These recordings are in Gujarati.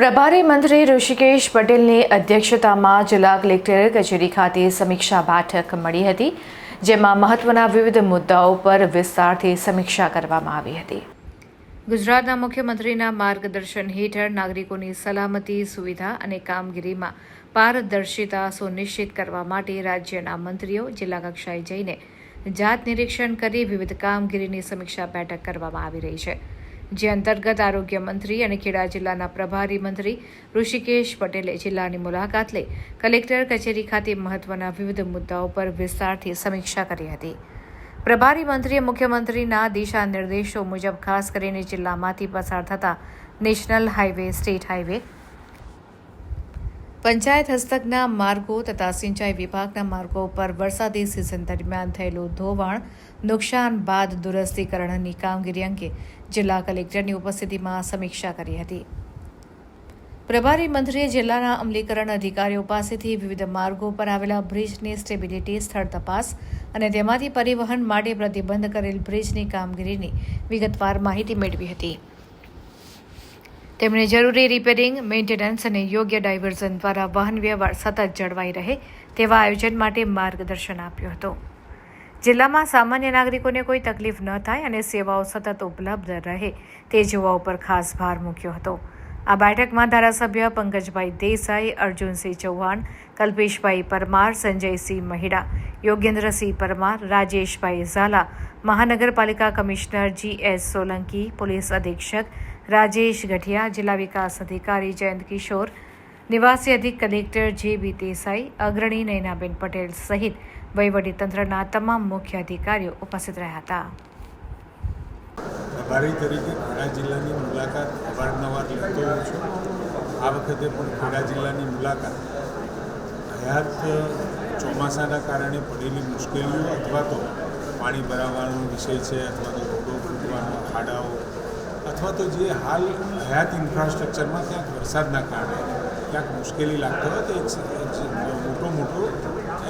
પ્રભારી મંત્રી ઋષિકેશ પટેલની અધ્યક્ષતામાં જિલ્લા કલેક્ટર કચેરી ખાતે સમીક્ષા બેઠક મળી હતી, જેમાં મહત્વના વિવિધ મુદ્દાઓ પર વિસ્તારથી સમીક્ષા કરવામાં આવી હતી. ગુજરાતના મુખ્યમંત્રીના માર્ગદર્શન હેઠળ નાગરિકોની સલામતી સુવિધા અને કામગીરીમાં પારદર્શિતા સુનિશ્ચિત કરવા માટે રાજ્યના મંત્રીઓ જિલ્લા કક્ષાએ જઈને જાત નિરીક્ષણ કરી વિવિધ કામગીરીની સમીક્ષા બેઠક કરવામાં આવી રહી છે. જે અંતર્ગત આરોગ્ય મંત્રી અને ખેડા જિલ્લાના પ્રભારી મંત્રી ઋષિકેશ પટેલે જિલ્લાની મુલાકાત લઈ કલેક્ટર કચેરી ખાતે મહત્વના વિવિધ મુદ્દાઓ પર વિસ્તારથી સમીક્ષા કરી હતી. પ્રભારી મંત્રીએ મુખ્યમંત્રીના દિશા નિર્દેશો મુજબ ખાસ કરીને જિલ્લામાંથી પસાર થતા national highway state highway panchayat હસ્તકના માર્ગો તથા સિંચાઈ વિભાગના માર્ગો ઉપર વરસાદી સિઝન દરમિયાન થયેલું ધોવાણ, નુકસાન બાદ દુરસ્તીકરણની કામગીરી અંગે જિલ્લા કલેક્ટરની ઉપસ્થિતિમાં સમીક્ષા કરી હતી. પ્રભારી મંત્રીએ જિલ્લાના અમલીકરણ અધિકારીઓ પાસેથી વિવિધ માર્ગો પર આવેલા બ્રિજની સ્ટેબિલિટી, સ્થળ તપાસ અને તેમાંથી પરિવહન માટે પ્રતિબંધ કરેલ બ્રિજની કામગીરીની વિગતવાર માહિતી મેળવી હતી. તેમણે જરૂરી રિપેરિંગ મેન્ટેનન્સ અને યોગ્ય ડાયવર્ઝન દ્વારા વાહન વ્યવહાર સતત જળવાઈ રહે તેવા આયોજન માટે માર્ગદર્શન આપ્યું હતું. જિલ્લામાં સામાન્ય નાગરિકોને કોઈ તકલીફ ન થાય અને સેવાઓ સતત ઉપલબ્ધ રહે તે જોવા ઉપર ખાસ ભાર મૂક્યો હતો. આ બેઠકમાં ધારાસભ્ય પંકજભાઈ દેસાઈ, અર્જુનસિંહ ચૌહાણ, કલ્પેશભાઈ પરમાર, સંજયસિંહ મહિડા, યોગેન્દ્રસિંહ પરમાર, રાજેશભાઈ ઝાલા, મહાનગરપાલિકા commissioner G S Solanki, police અધિક્ષક રાજેશ ગઢિયા જિલ્લા વિકાસ અધિકારી જયંત કિશોર નિવાસી અધિક કલેક્ટર જે બી દેસાઈ અગ્રણી નયનાબેન પટેલ સહિત વહીવટીતંત્રના તમામ મુખ્ય અધિકારીઓ ઉપસ્થિત રહ્યા હતા। આભારી તરીકે ખેડા જિલ્લાની મુલાકાત અવારનવાર લેતો હોઉં છું. આ વખતે પણ ખેડા જિલ્લાની મુલાકાત હયાત ચોમાસાના કારણે પડેલી મુશ્કેલીઓ અથવા તો પાણી ભરાવાનો વિષય છે અથવા તો રોડો ફૂટવાનો ખાડાઓ અથવા તો જે હાલ હયાત ઇન્ફ્રાસ્ટ્રક્ચરમાં ક્યાંક વરસાદના કારણે ક્યાંક મુશ્કેલી લાગતો હોય તો એક મોટો મોટો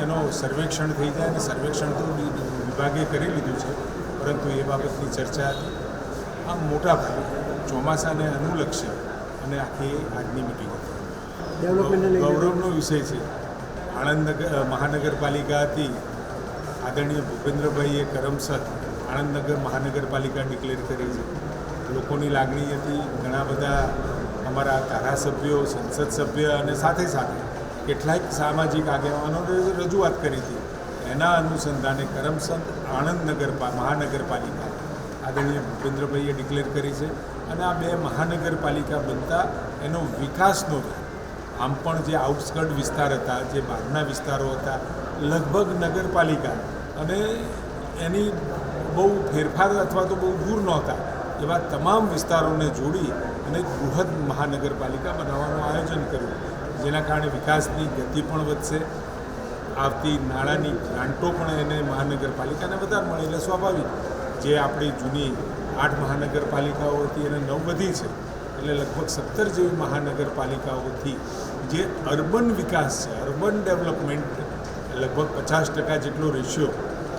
એનો સર્વેક્ષણ થઈ જાય અને સર્વેક્ષણ તો વિભાગે કરી લીધું છે. પરંતુ એ બાબતની ચર્ચા આમ મોટા ભાગે ચોમાસાને અનુલક્ષી અને આખી આજની મિટિંગ હતી. ગૌરવનો વિષય છે. આણંદ મહાનગરપાલિકા હતી. આદરણીય ભૂપેન્દ્રભાઈએ કરમસદ આણંદનગર મહાનગરપાલિકા ડિક્લેર કરી છે. લોકોની લાગણી હતી. ઘણા બધા અમારા ધારાસભ્યો, સંસદ સભ્ય અને સાથે સાથે કેટલાક સામાજિક આગેવાનોએ રજૂઆત કરી હતી. એના અનુસંધાને કરમસંદ આણંદ નગર મહાનગરપાલિકા આદરણીય ભૂપેન્દ્રભાઈએ ડિક્લેર કરી છે અને આ બે મહાનગરપાલિકા બનતા એનો વિકાસનો આમ પણ જે આઉટસ્કર્ટ વિસ્તાર હતા, જે બહારના વિસ્તારો હતા, લગભગ નગરપાલિકા અને એની બહુ ફેરફાર અથવા તો બહુ દૂર નહોતા. એવા તમામ વિસ્તારોને જોડી અને બૃહદ મહાનગરપાલિકા બનાવવાનું આયોજન કર્યું. જેના કારણે વિકાસની ગતિ પણ વધશે, આવતી નાણાંની ગ્રાન્ટો પણ એને મહાનગરપાલિકાને વધારે મળે એટલે સ્વાભાવિક. જે આપણી જૂની આઠ મહાનગરપાલિકાઓ હતી એને નવ વધી છે, એટલે લગભગ સત્તર જેવી મહાનગરપાલિકાઓથી જે અર્બન વિકાસ છે, અર્બન ડેવલપમેન્ટ, લગભગ પચાસ ટકા જેટલો રેશિયો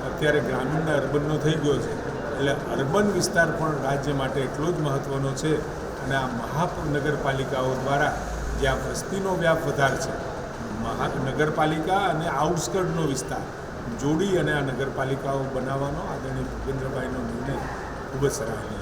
અત્યારે ગ્રામીણના અર્બનનો થઈ ગયો છે. એટલે અર્બન વિસ્તાર પણ રાજ્ય માટે એટલો જ મહત્ત્વનો છે અને આ મહાનગરપાલિકાઓ દ્વારા જે આ વસ્તીનો વ્યાપ વધાર છે, મહા નગરપાલિકા અને આઉટસ્કર્ટનો વિસ્તાર જોડી અને આ નગરપાલિકાઓ બનાવવાનો આદરણીય ભૂપેન્દ્રભાઈનો નિર્ણય ખૂબ જ સરાહનીય